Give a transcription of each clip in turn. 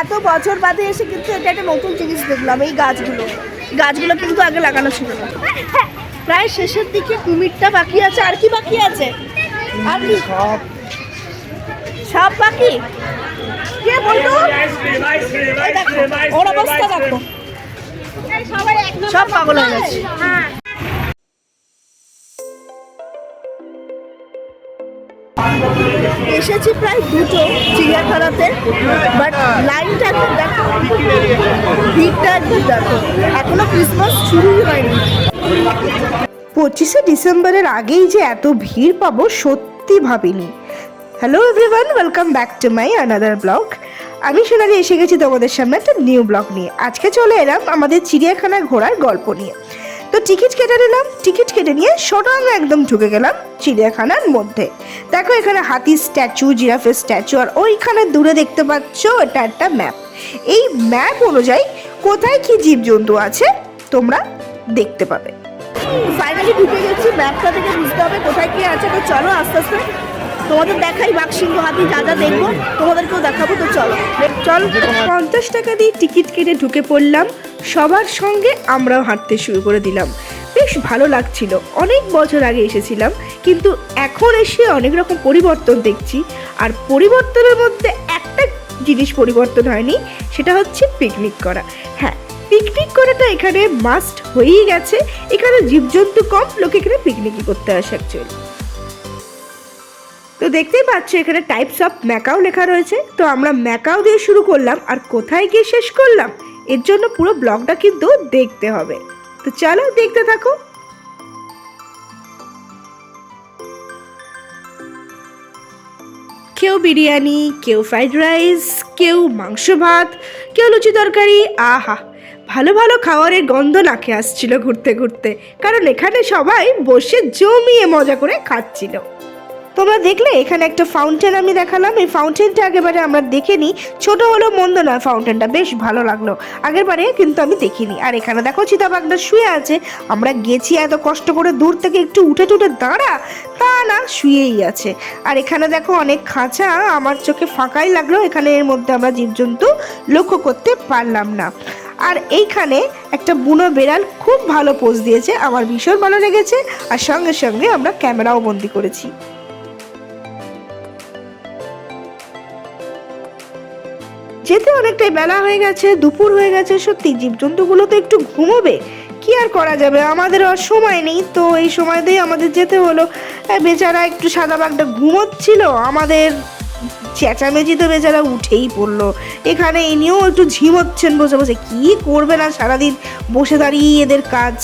এত বছর বাদে এসে কিন্তু এটা একটা নতুন জিনিস দেখলাম, এই গাছগুলো। গাছগুলো কিন্তু আগে লাগানো ছিল না। প্রায় শেষের দিকে কুমিরটা বাকি আছে, আর কি বাকি আছে? আর কি? সব বাকি? কে বলতো? ওর অবস্থা দেখো। সব পাগল হয়ে গেছে। এসেছি প্রায় দুটো চিড়িয়াখানাতে বাট লাইনটা একটু দেখো ভিড়টা একটু দেখো এখনও ক্রিসমাস শুরুই হয়নি। পঁচিশে ডিসেম্বরের আগেই যে এত ভিড় পাবো, সত্যি ভাবিনি। Hello everyone welcome back to my another blog আমি সোনালি, এসে গেছি তোমাদের সামনে একটা নিউ ব্লগ নিয়ে। আজকে চলে এলাম আমাদের চিড়িয়াখানা ঘোরার গল্প নিয়ে। তো টিকিট কেটে নিলাম। টিকিট কেটে নিয়ে সটং একদম ঢুকে গেলাম চিড়িয়াখানার মধ্যে। দেখো এখানে হাতির স্ট্যাচু, জিরাফের স্ট্যাচু, আর ওইখানে দূরে দেখতে পাচ্ছ এটা একটা ম্যাপ। এই ম্যাপ অনুযায়ী কোথায় কি জীবজন্তু আছে তোমরা দেখতে পাবে। ফাইনালি ঢুকে গেছি ম্যাপটা থেকে বুঝতে হবে কোথায় কি আছে, তো চলো আস্তে আস্তে। তোমাদের দেখাই বাঘ সিংহ হাতি যা যা দেখব, তোমাদেরকেও দেখাবো, তো চলো। চল, পঞ্চাশ টাকা দিয়ে টিকিট কেটে ঢুকে পড়লাম। সবার সঙ্গে আমরাও হাঁটতে শুরু করে দিলাম। বেশ ভালো লাগছিল, অনেক বছর আগে এসেছিলাম, কিন্তু এখন এসে অনেক রকম পরিবর্তন দেখছি। আর পরিবর্তনের মধ্যে একটা জিনিস পরিবর্তন হয়নি, সেটা হচ্ছে পিকনিক করা। হ্যাঁ পিকনিক করাটা এখানে মাস্ট হয়েই গেছে। এখানে জীবজন্তু কম, লোকে এখানে পিকনিকই করতে আসে অ্যাকচুয়ালি তো দেখতেই পাচ্ছ, এখানে টাইপস অফ ম্যাকাও লেখা রয়েছে। তো আমরা ম্যাকাও দিয়ে শুরু করলাম, আর কোথায় গিয়ে শেষ করলাম, এর জন্য পুরো ব্লগটা কিন্তু দেখতে হবে। তো চলো দেখতে থাকো। কেউ বিরিয়ানি, কেউ ফ্রাইড রাইস কেউ মাংস ভাত, কেউ লুচি তরকারি, আহা! ভালো ভালো খাওয়ারের গন্ধ নাকে আসছিল ঘুরতে ঘুরতে, কারণ এখানে সবাই বসে জমিয়ে মজা করে খাচ্ছিল। তোমরা দেখলে, এখানে একটা ফাউন্টেন আমি দেখালাম। এই ফাউন্টেনটা আগেবারে আমরা দেখে নিই। ছোট হলো মন্দ নয় ফাউন্টেনটা বেশ ভালো লাগল। আগেরবারে কিন্তু আমি দেখিনি। আর এখানে দেখো, চিতাবাঘটা শুয়ে আছে। আমরা গেছি এত কষ্ট করে দূর থেকে একটু উঠে টুটে দাঁড়া, তা না, শুয়েই আছে। আর এখানে দেখো, অনেক খাঁচা, আমার চোখে ফাঁকাই লাগল। এখানে এর মধ্যে আমরা জীবজন্তু লক্ষ্য করতে পারলাম না। আর এইখানে একটা বুনো বেড়াল খুব ভালো পোজ দিয়েছে। আমার ভীষণ ভালো লেগেছে। আর সঙ্গে সঙ্গে আমরা ক্যামেরাও বন্দি করেছি। যেতে অনেকটাই বেলা হয়ে গেছে, দুপুর হয়ে গেছে, সত্যি জীবজন্তুগুলো তো একটু ঘুমোবে। কি আর করা যাবে? আমাদের আর সময় নেই। তো এই সময়তেই আমাদের যেতে হলো। বেচারা একটু সাদা বাঘটা ঘুমোচ্ছিল। আমাদের চেঁচামেচি তো বেচারা উঠেই পড়ল। এখানে ইনিও একটু ঝিমোচ্ছেন বসে বসে। কি করবে না সারাদিন বসে দাঁড়িয়ে এদের কাজ?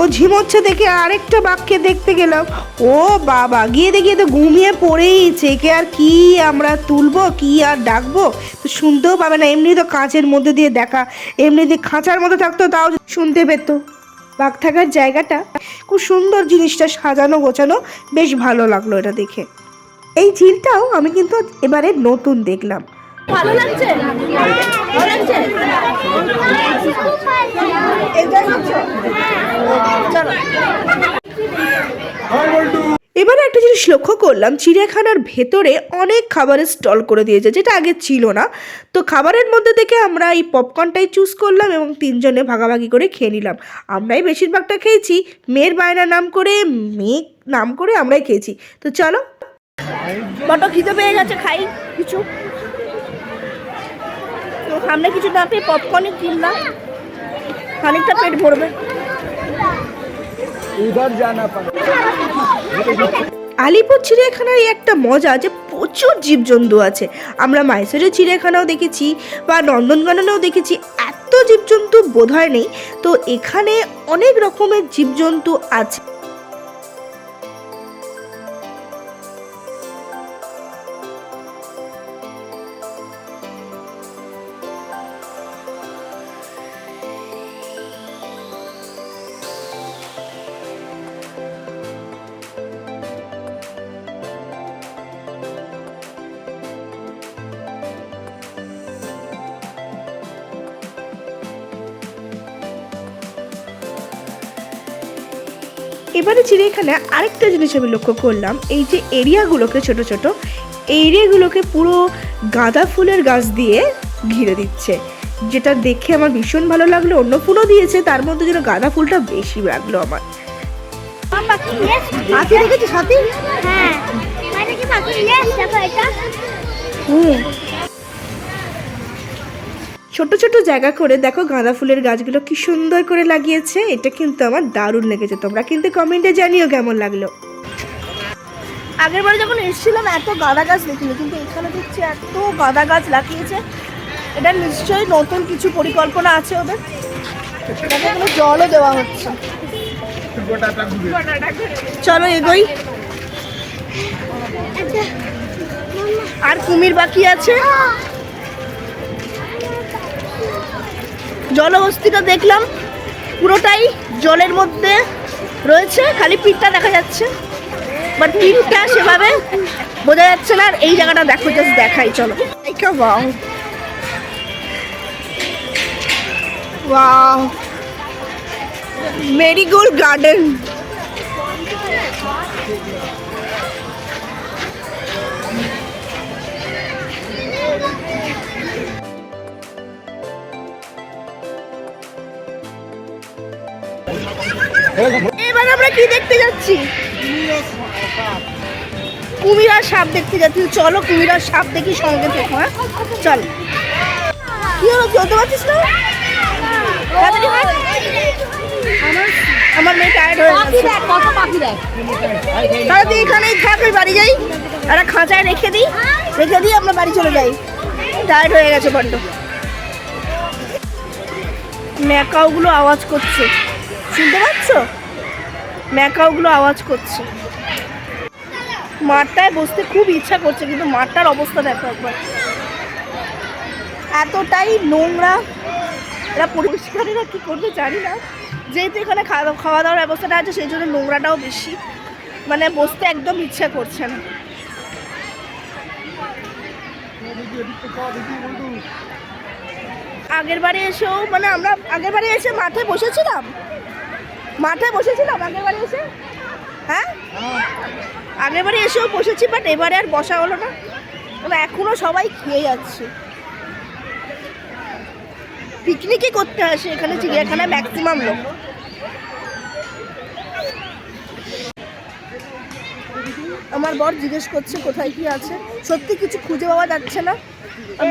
ও ঝিমোচ্ছে দেখে আরেকটা বাঘকে দেখতে গেলাম। ও বাবা, গিয়ে দেখি তো ঘুমিয়ে পড়েইছে। একে আর কি আমরা তুলবো, কি আর ডাকবো? তো শুনতেও পাবে না, এমনি তো কাঁচের মধ্যে দিয়ে দেখা। এমনি দিয়ে খাঁচার মধ্যে থাকতো, তাও শুনতে পেত। বাঘ থাকার জায়গাটা, খুব সুন্দর জিনিসটা সাজানো, গোছানো, বেশ ভালো লাগল এটা দেখে। এই ঝিলটাও আমি কিন্তু এবারে নতুন দেখলাম। ভালো লাগছে? ভালো লাগছে? এনজয় করছ চলো এবারে একটা জিনিস লক্ষ্য করলাম চিড়িয়াখানার ভেতরে অনেক খাবারের স্টল করে দিয়েছে যেটা আগে ছিল না। তো খাবারের মধ্যে থেকে আমরা এই পপকর্নটাই চুজ করলাম এবং তিনজনে ভাগাভাগি করে খেয়ে নিলাম। আমরাই বেশিরভাগটা খেয়েছি মেয়ের বায়না নাম করে মেয়ে নাম করে আমরাই খেয়েছি। তো চলো। বড্ড খিদে পেয়ে গেছে খাই কিছু। সামনে কিছু না পেয়ে পপকর্নই কিনলাম। খানিকটা পেট ভরবে। আলিপুর চিড়িয়াখানার একটা মজা যে প্রচুর জীবজন্তু আছে। আমরা মাইসোরের চিড়িয়াখানাও দেখেছি বা নন্দনকাননেও দেখেছি এত জীবজন্তু বোধ হয় নেই। তো এখানে অনেক রকমের জীবজন্তু আছে। এবারে চিড়িয়াখানায় আরেকটা জিনিস আমি লক্ষ্য করলাম এই যে এরিয়াগুলোকে ছোট ছোট এই এরিয়াগুলোকে পুরো গাঁদা ফুলের গাছ দিয়ে ঘিরে দিচ্ছে। যেটা দেখে আমার ভীষণ ভালো লাগল অন্য ফুলও দিয়েছে তার মধ্যে যেন গাঁদা ফুলটা বেশি লাগল আমার। হাতি হ্যাঁ। ছোট ছোট জায়গা করে দেখো গাঁদা ফুলের গাছগুলো কি সুন্দর করে লাগিয়েছে। এটা কিন্তু আমার দারুণ লেগেছে। তোমরা কিন্তু কমেন্টে জানিও কেমন লাগল। আগের বারে যখন এসেছিলাম, এত গাঁদা গাছ দেখিনি, কিন্তু এখানে দেখছি এত গাঁদা গাছ লাগিয়েছে। এটা নিশ্চয়ই নতুন কিছু পরিকল্পনা আছে ওদের। জলও দেওয়া হচ্ছে। চলো এগোই। আর কুমির বাকি আছে? জলহস্তিটা দেখলাম, পুরোটাই জলের মধ্যে রয়েছে, খালি পিঠটা দেখা যাচ্ছে। বাট পিঠটা সেভাবে বোঝা যাচ্ছে না, আর এই জায়গাটা দেখো জাস্ট দেখাই, চলো। ওয়াও ওয়াও মেরিগোল্ড গার্ডেন এবার আমরা কি দেখতে যাচ্ছি? কুমির আর সাপ দেখতে যাচ্ছি। চলো কুমির আর সাপ দেখি সঙ্গে দেখো হ্যাঁ? চল। কি হলো চলতে পারছিস না? আমার মেয়ে টায়ার্ড হয়ে গেছে। পাখি দেখ। এখানেই থাক বাড়ি যাই। একটা খাঁচায় রেখে দিই। রেখে দিই আমরা বাড়ি চলে যাই। টায়ার্ড হয়ে গেছে বড্ড। ম্যাকাওগুলো আওয়াজ করছে। শুনতে পাচ্ছ? ম্যাকাওগুলো আওয়াজ করছে। মাঠটায় বসতে খুব ইচ্ছা করছে, কিন্তু মাঠটার অবস্থা দেখো একবার। এতটাই নোংরা। এরা পরিষ্কারেরা কী করবে জানি না। যেহেতু এখানে খাওয়া খাওয়া দাওয়ার ব্যবস্থাটা আছে, সেই জন্য নোংরাটাও বেশি। মানে বসতে একদম ইচ্ছা করছে না। আগের বারে এসেও মানে আমরা আগের বারে এসে মাঠে বসেছিলাম। মাঠে বসেছিলাম আগের বাড়ি এসে হ্যাঁ আগের বাড়ি এসেও বসেছি বাট এবারে আর বসা হলো না তবে এখনও সবাই খেয়ে যাচ্ছে পিকনিকই করতে আসে এখানে চিড়িয়াখানায় ম্যাক্সিমাম লোক আমার বর জিজ্ঞেস করছে কোথায় কি আছে সত্যি কিছু খুঁজে পাওয়া যাচ্ছে না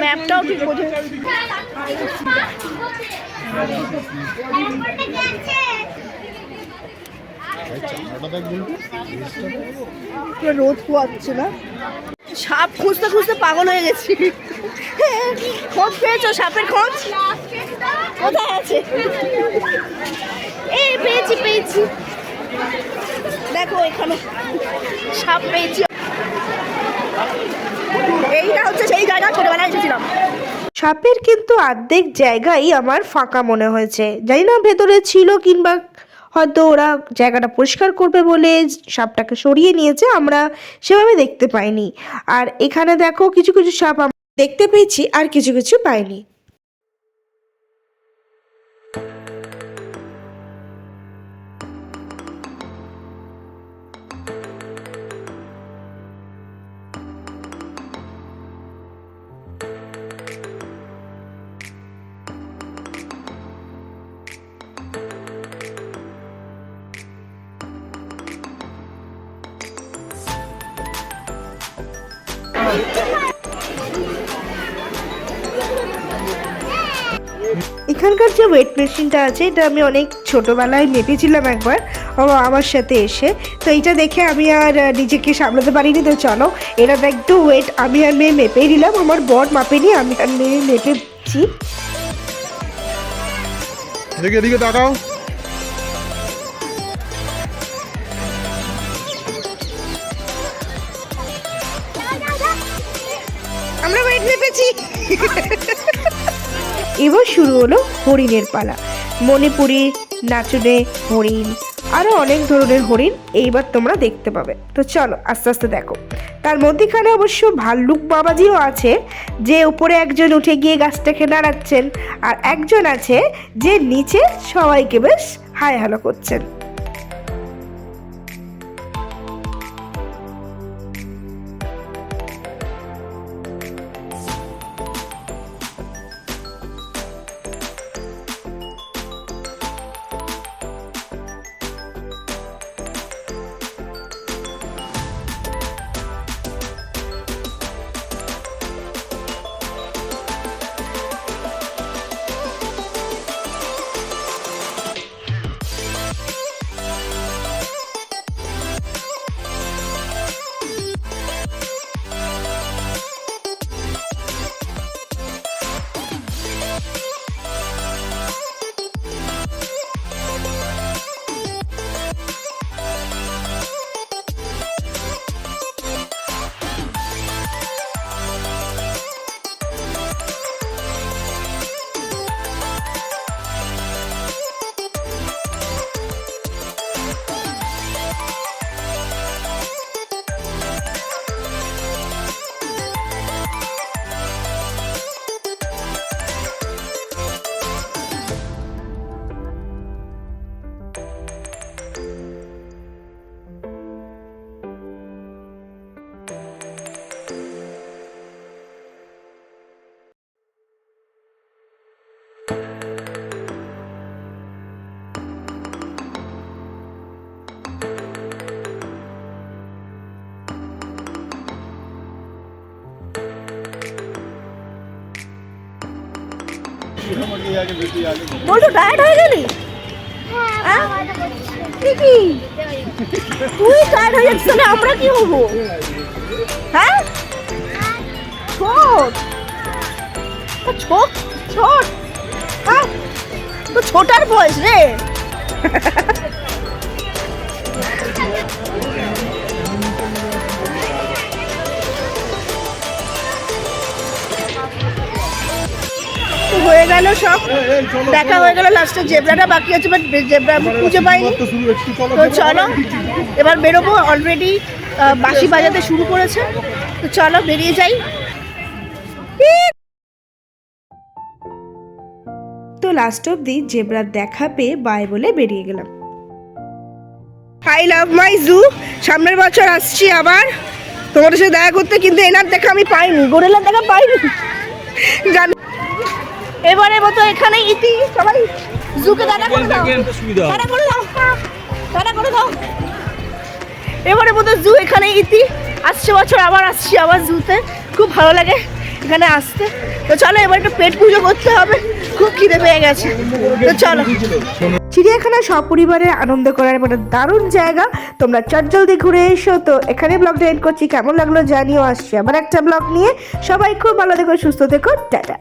ম্যাপটাও ঠিক পুরো রোদ পোয়াচ্ছে না। সাপ খুঁজতে খুঁজতে পাগল হয়ে গেছি। খোঁজ পেয়েছ সাপের খোঁজ? কোথায় আছে? এই পেয়েছি পেয়েছি। দেখো এখানে সাপ পেয়েছি। এইটা হচ্ছে সেই জায়গা, ছোটবেলায় এসেছিলাম। সাপের কিন্তু অর্ধেক জায়গাই আমার ফাঁকা মনে হয়েছে। জানি না ভেতরে ছিল কিংবা হয়তো ওরা জায়গাটা পরিষ্কার করবে বলে সাপটাকে সরিয়ে নিয়েছে, আমরা সেভাবে দেখতে পাইনি। আর এখানে দেখো কিছু কিছু সাপ দেখতে পেয়েছি, আর কিছু কিছু পাইনি। এখানকার যে ওয়েট মেশিনটা আছে, এটা আমি অনেক ছোটোবেলায় মেপেছিলাম একবার, ও আমার সাথে এসে। তো এইটা দেখে আমি আর নিজেকে সামলাতে পারিনি, তো চলো এটা একটু ওয়েট আমি আর মেয়ে মেপেই দিলাম, আমার বর মাপেনি আমি আর মেয়ে মেপেছি এদিকে তাকাও। মেপেছি এবার শুরু হলো হরিণের পালা। মণিপুরি নাচনে হরিণ আরও অনেক ধরনের হরিণ এইবার তোমরা দেখতে পাবে। তো চলো, আস্তে আস্তে দেখো। তার মধ্যেখানে অবশ্য ভাল্লুক বাবাজিও আছে, যে উপরে একজন উঠে গিয়ে গাছটাকে নাড়াচ্ছেন, আর একজন আছে যে নিচে সবাইকে বেশ হায় হালো করছেন। বলতো টায়ার্ড হয়ে গেলি হ্যাঁ কি কি তুই টায়ার্ড হয়ে যাচ্ছিস তাহলে আমরা কি হব হ্যাঁ ছোট তো ছোট ছোট হ্যাঁ তো ছোটার বয়স রে হয়ে গেল সব। দেখা হয়ে গেল লাস্টে জেব্রাটা, বাকি আছে বাট জেব্রা আমি খুঁজে পাইনি। তো চলো, এবার বেরোবো অলরেডি বাঁশি বাজাতে শুরু করেছে। তো চলো, বেরিয়ে যাই। তো লাস্ট অবধি জেব্রার দেখা পেয়ে বাই বলে বেরিয়ে গেলাম। আই লাভ মাই জু সামনের বছর আসছি আবার। তোমাদের সাথে দেখা করতে কিন্তু এনার দেখা আমি পাইনি, গোরেলার দেখা পাইনি। জান এবারে মতো এখানে ইতি সবাই জুকে দাদা করে দাও। দাদা করে দাও। দাদা করে দাও। এবারে মতো জু এখানে ইতি। আসছে বছর আবার আসছি আবার জুতে। খুব ভালো লাগে এখানে আসতে। তো চলো এবার একটু পেট পুজো করতে হবে। খুব খিদে পেয়ে গেছে। তো চলো। চিড়িয়াখানা সপরিবারে আনন্দ করার একটা দারুণ জায়গা। তোমরা চটজলদি ঘুরে এসো। তো এখানে ব্লগটা এন্ড করছি। কেমন লাগল জানিও। আসছি আবার একটা ব্লগ নিয়ে। সবাই খুব ভালো থেকো সুস্থ থেকো। টাটা।